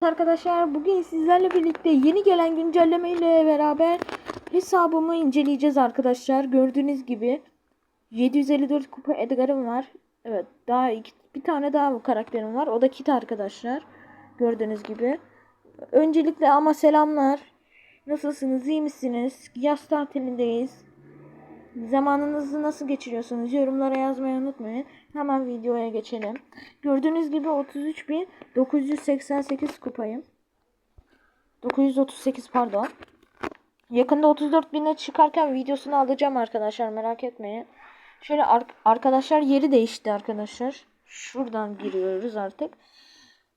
Arkadaşlar bugün sizlerle birlikte yeni gelen güncelleme ile beraber hesabımı inceleyeceğiz arkadaşlar. Gördüğünüz gibi 754 kupa Edgar'ım var. Evet daha iki, bir tane daha karakterim var. O da Kit arkadaşlar. Gördüğünüz gibi. Öncelikle ama selamlar. Nasılsınız? iyi misiniz? Yaz tatilindeyiz. Zamanınızı nasıl geçiriyorsunuz? Yorumlara yazmayı unutmayın. Hemen videoya geçelim. Gördüğünüz gibi 33.988 kupayım. 938 pardon. Yakında 34.000'e çıkarken videosunu alacağım arkadaşlar merak etmeyin. Şöyle ar- arkadaşlar yeri değişti arkadaşlar. Şuradan giriyoruz artık.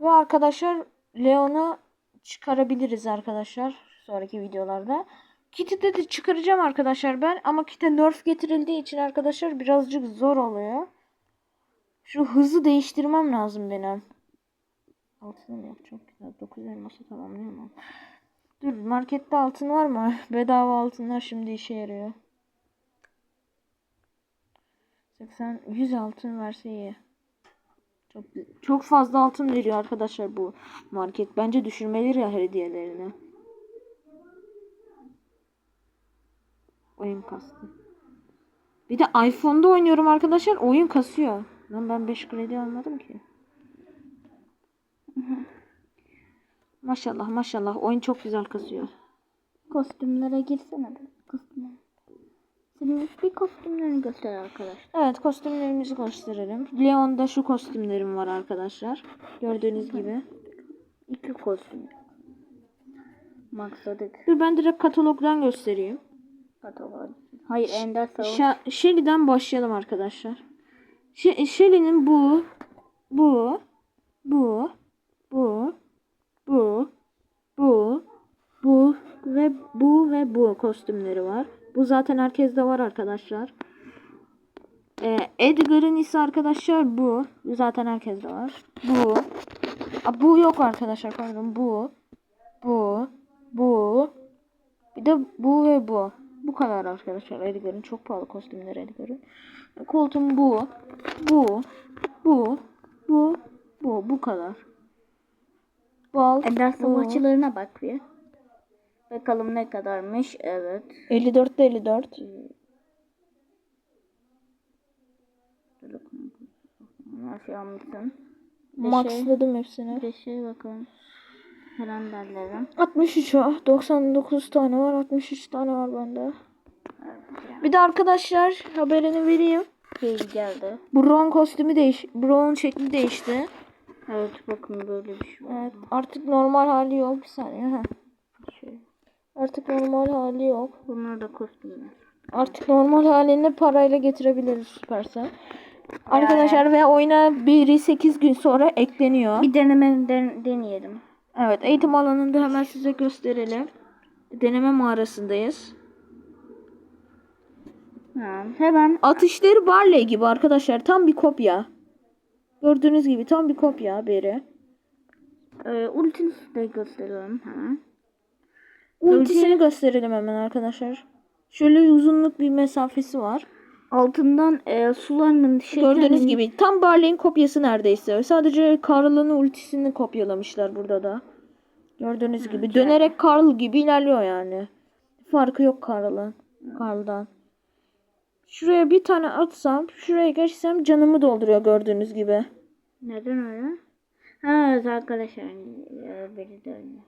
Ve arkadaşlar Leon'u çıkarabiliriz arkadaşlar sonraki videolarda. Kit'i de, çıkaracağım arkadaşlar ben ama kit'e nerf getirildiği için arkadaşlar birazcık zor oluyor. Şu hızı değiştirmem lazım benim. Altını mı yapacağım? 9 elması tamamlayamam. Dur markette altın var mı? Bedava altınlar şimdi işe yarıyor. 80 100 altın verse iyi. Çok çok fazla altın veriyor arkadaşlar bu market. Bence düşürmeleri ya hediyelerini. Oyun kastı. Bir de iPhone'da oynuyorum arkadaşlar. Oyun kasıyor. Lan ben 5 kredi almadım ki. maşallah maşallah oyun çok güzel kasıyor. Kostümlere girsene kostüme. Senin bir kostümlerini göster arkadaş. Evet kostümlerimizi gösterelim. Leon'da şu kostümlerim var arkadaşlar. Gördüğünüz gibi. İki kostüm. Maksadık. Dur ben direkt katalogdan göstereyim. Hayır Ender Savaş. Şa- Shelly'den başlayalım arkadaşlar. Ş- Shelly'nin bu, bu, bu, bu, bu, bu, bu ve bu ve bu kostümleri var. Bu zaten herkeste var arkadaşlar. Ee, Edgar'ın ise arkadaşlar bu. Zaten herkeste var. Bu. Aa, bu yok arkadaşlar pardon. Bu. Bu. Bu. Bir de bu ve bu. Bu kadar arkadaşlar Edgar'ın. Çok pahalı kostümleri Edgar'ın. Koltuğum bu. Bu. Bu. Bu. Bu. Bu kadar. Bal. Ender. Savaşçılarına bak bir. Bakalım ne kadarmış. Evet. 54 de 54. Nasıl almışsın? Maxladım hepsini. Bir şey bakalım. Kalenderlerim. 63 var. 99 tane var. 63 tane var bende. Bir de arkadaşlar haberini vereyim. Şey geldi. Brown kostümü değiş, Brown şekli değişti. Evet bakın böyle bir şey var. Evet, artık normal hali yok. Bir saniye. Heh. Şey. Artık normal hali yok. Bunlar da kostümler. Artık normal halini parayla getirebiliriz Supercell. Arkadaşlar ve oyuna biri 8 gün sonra ekleniyor. Bir deneme den- deneyelim. Evet, eğitim alanında hemen size gösterelim. Deneme mağarasındayız. Ha, hemen Atışları Barley gibi arkadaşlar. Tam bir kopya. Gördüğünüz gibi tam bir kopya beri. e, ultisini de gösterelim hemen. Ultisini gösterelim hemen arkadaşlar. Şöyle uzunluk bir mesafesi var. Altından e, sularının Gördüğünüz gibi tam Barley'in kopyası neredeyse. Sadece Karl'ın ultisini kopyalamışlar burada da. Gördüğünüz gibi dönerek Karl gibi ilerliyor yani. Farkı yok Karl'ın. Karl'dan. Şuraya bir tane atsam, şuraya geçsem canımı dolduruyor gördüğünüz gibi. Neden öyle? Ha evet arkadaşlar. E, biri de öyle.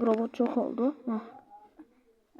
Robot çok oldu. Hah.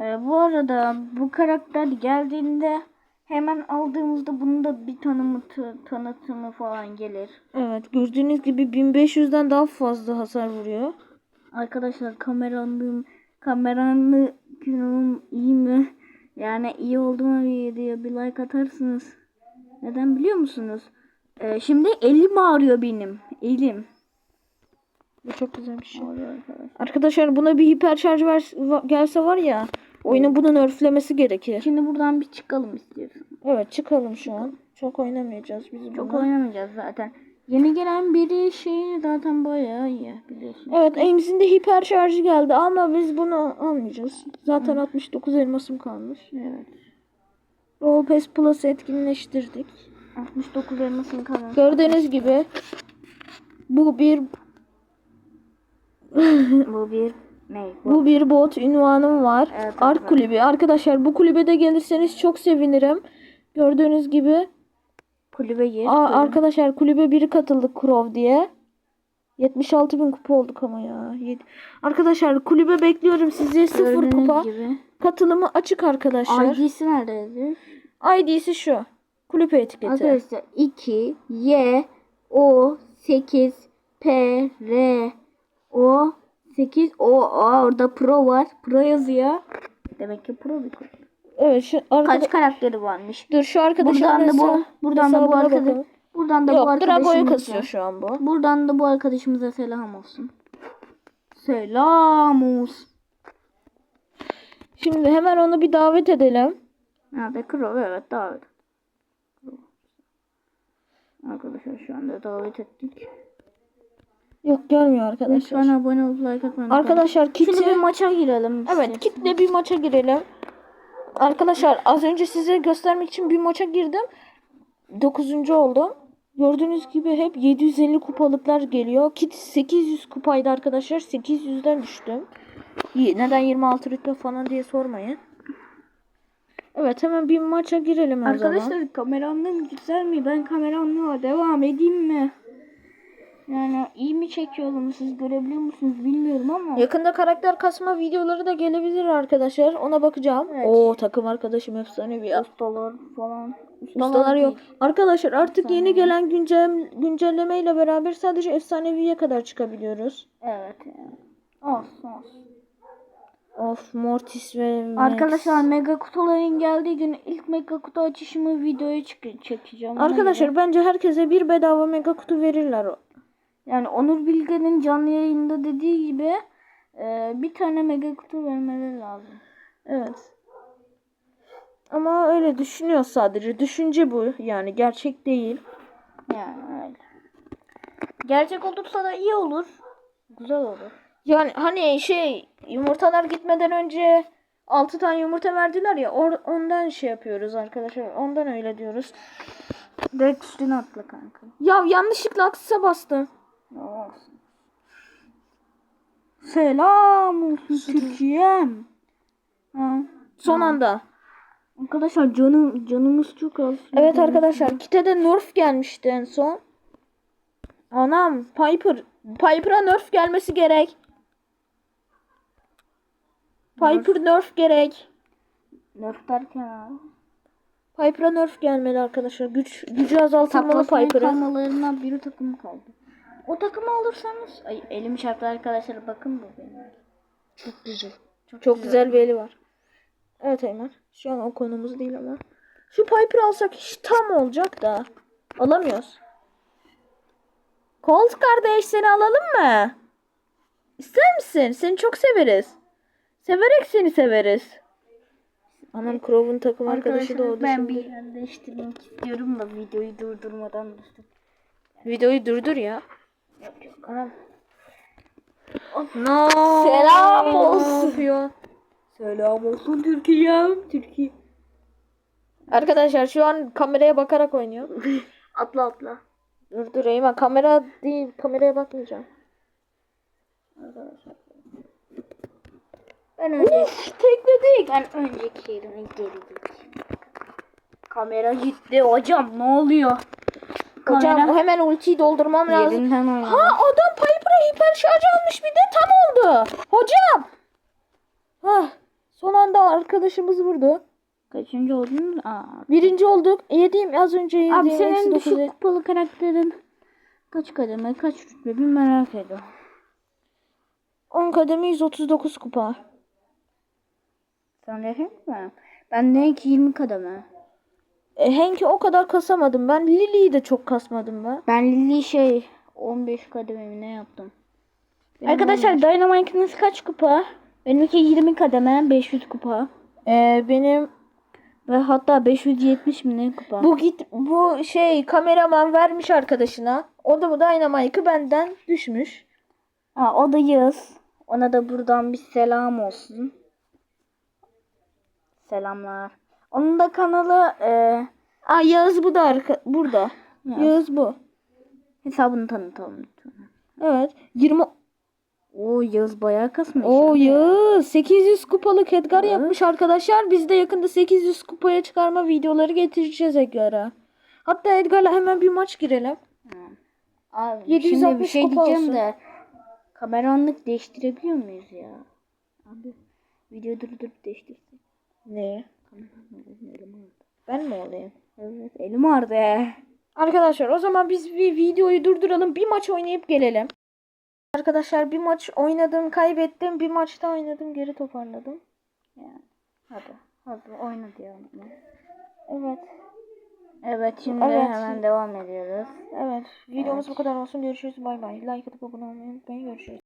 E, bu arada bu karakter geldiğinde hemen aldığımızda bunun da bir tanımı tanıtımı falan gelir. Evet gördüğünüz gibi 1500'den daha fazla hasar vuruyor. Arkadaşlar kameranın kameranın iyi mi? Yani iyi oldu mu diye bir like atarsınız. Neden biliyor musunuz? Ee, şimdi elim ağrıyor benim. Elim. Bu çok güzel bir şey. Ağrıyor arkadaşlar. Arkadaşlar buna bir hiper şarj va- gelse var ya oyunun bunun örflemesi gerekir. Şimdi buradan bir çıkalım istiyorsun. Evet çıkalım şu an. Çok oynamayacağız biz Çok bunu. oynamayacağız zaten. Yeni gelen biri şey zaten bayağı iyi biliyorsun. Evet Ames'in de hiper şarjı geldi ama biz bunu almayacağız. Zaten 69 elmasım kalmış. Evet. Roll Pass Plus etkinleştirdik. 69 elmasını kazandı. Gördüğünüz gibi Bu bir Bu bir ne? Bu. bu bir bot ünvanım var. Evet, Ark evet. kulübü. Arkadaşlar bu kulübe de gelirseniz çok sevinirim. Gördüğünüz gibi Kulübe gir. Aa, arkadaşlar kulübe biri katıldı Krov diye. 76 bin kupa olduk ama ya. Arkadaşlar kulübe bekliyorum sizi. Sıfır Gördüğünüz kupa. gibi. Katılımı açık arkadaşlar. ID'si neredeydi? ID'si şu. Kulübe etiketi. Arkadaşlar 2 Y O 8 P R O 8 O Aa, orada Pro var. Pro yazıyor. Demek ki Pro bir kulüp. Evet şu arkadaş... Kaç karakteri varmış? Dur şu arkadaşın Buradan da bu buradan da bu arkadaş bakalım. buradan da bu Yok Drago'yu arkadaşımıza kasıyor şu an bu. buradan da bu arkadaşımıza selam olsun. Selam olsun. Şimdi hemen onu bir davet edelim. Nerede Kro? Evet davet. Arkadaşlar şu anda davet ettik. Yok görmüyor arkadaşlar. Lütfen abone olup like atmayı. Arkadaşlar Şimdi kiti... bir maça girelim. Evet isterseniz. kitle bir maça girelim. Arkadaşlar az önce size göstermek için bir maça girdim. 9. oldum. Gördüğünüz gibi hep 750 kupalıklar geliyor. Kit 800 kupaydı arkadaşlar. 800'den düştüm. Neden 26 rütbe falan diye sormayın. Evet hemen bir maça girelim zaman. Arkadaşlar kameramdan güzel mi? Ben kameramla devam edeyim mi? Yani iyi mi çekiyorum siz görebiliyor musunuz bilmiyorum ama. Yakında karakter kasma videoları da gelebilir arkadaşlar. Ona bakacağım. Evet. Oo takım arkadaşım efsanevi ya. Ustalar falan. Ustalar yok. değil. Arkadaşlar artık Efsane. yeni gelen güncel güncelleme ile beraber sadece efsaneviye kadar çıkabiliyoruz. Evet. yani. Olsun olsun. Of Mortis ve Max. Arkadaşlar mega kutuların geldiği gün ilk mega kutu açışımı videoya çekeceğim. Arkadaşlar bence herkese bir bedava mega kutu verirler. Yani Onur Bilge'nin canlı yayında dediği gibi e, bir tane mega kutu vermeleri lazım. Evet. Ama öyle düşünüyor sadece. Düşünce bu. Yani gerçek değil. Yani öyle. Gerçek olursa da iyi olur. Güzel olur. Yani hani şey yumurtalar gitmeden önce 6 tane yumurta verdiler ya or- ondan şey yapıyoruz arkadaşlar. Ondan öyle diyoruz. Direkt üstüne atla kanka. Ya yanlışlıkla aksise bastım. Olsun. Selam olsun Türkiye'm. Ha. Son anda. Arkadaşlar canım canımız çok az. Evet arkadaşlar kitede nerf gelmişti en son. Anam Piper. Piper'a nerf gelmesi gerek. Piper nerf gerek. Nerf derken abi. Piper'a nerf gelmeli arkadaşlar. Güç gücü azaltılmalı Piper'ın. kalmalarından bir takım kaldı. O takımı alırsanız ay elim çarptı arkadaşlar bakın bu benim. Çok güzel. Çok, Çok güzel bir eli var. Evet Eymen. Şu an o konumuz değil ama. Şu Piper alsak hiç tam olacak da. Alamıyoruz. Colt kardeş seni alalım mı? İster misin? Seni çok severiz. Severek seni severiz. Anam Crow'un takım arkadaşı Arkadaşlar doğdu ben şimdi. bir yer değiştirmek istiyorum da videoyu durdurmadan. Videoyu durdur ya. Anam. No. Selam olsun. Selam olsun Türkiye'm. Türkiye. Arkadaşlar şu an kameraya bakarak oynuyor. Atla atla. Dur dur Eymen kamera değil kameraya bakmayacağım. Arkadaşlar. Ben önce Tekledik. ben önceki yerime geri gideyim. Kamera gitti hocam ne oluyor? Hocam Kamera hemen ultiyi doldurmam lazım. Ha adam Piper'a hiper şarj almış bir de tam oldu. Hocam. Hah son anda arkadaşımız vurdu. Kaçıncı oldun? Aa. Birinci olduk. Yediğim az önce yediğim. Abi senin düşük kupalı karakterin kaç kademe kaç rütbe bir merak ediyorum. 10 kademe 139 kupa. Sen de mi? Ben ne ki 20 kademe. E, Henk'i o kadar kasamadım ben. Lily'yi de çok kasmadım ben. Ben Lily şey 15 kademe mi ne yaptım? Benim Arkadaşlar Dynamite'ınız kaç kupa? Benimki 20 kademe 500 kupa. E, benim Ve hatta 570 mi ne kupa? bu git bu şey kameraman vermiş arkadaşına. O da bu Dynamite'ı benden düşmüş. Ha, o da Yağız. Ona da buradan bir selam olsun. Selamlar. Onun da kanalı e, Aa Yağız bu da arka, burada. Yağız. Yağız bu. hesabını tanıtalım lütfen. Evet. 20 O Yağız bayağı kasmış. O abi. ya 800 kupalık Edgar Evet. yapmış arkadaşlar. Biz de yakında 800 kupaya çıkarma videoları getireceğiz Edgar'a. Hatta Edgar'la hemen bir maç girelim. Abi şimdi 760 bir şey kupa diyeceğim olsun. de kameranlık değiştirebiliyor muyuz ya? Abi video durdurup değiştirsek. Ne? Elim ağrıdı. Ben mi olayım? Evet elim ağrıdı. Arkadaşlar o zaman biz bir videoyu durduralım. Bir maç oynayıp gelelim. Arkadaşlar bir maç oynadım, kaybettim. Bir maçta oynadım, geri toparladım. Yani, hadi hadi oyna diyorum. Evet. Evet şimdi Evet. hemen devam ediyoruz. Evet. Videomuz Evet. bu kadar olsun. Görüşürüz. Bay bay. Like atıp abone olmayı unutmayın. Görüşürüz.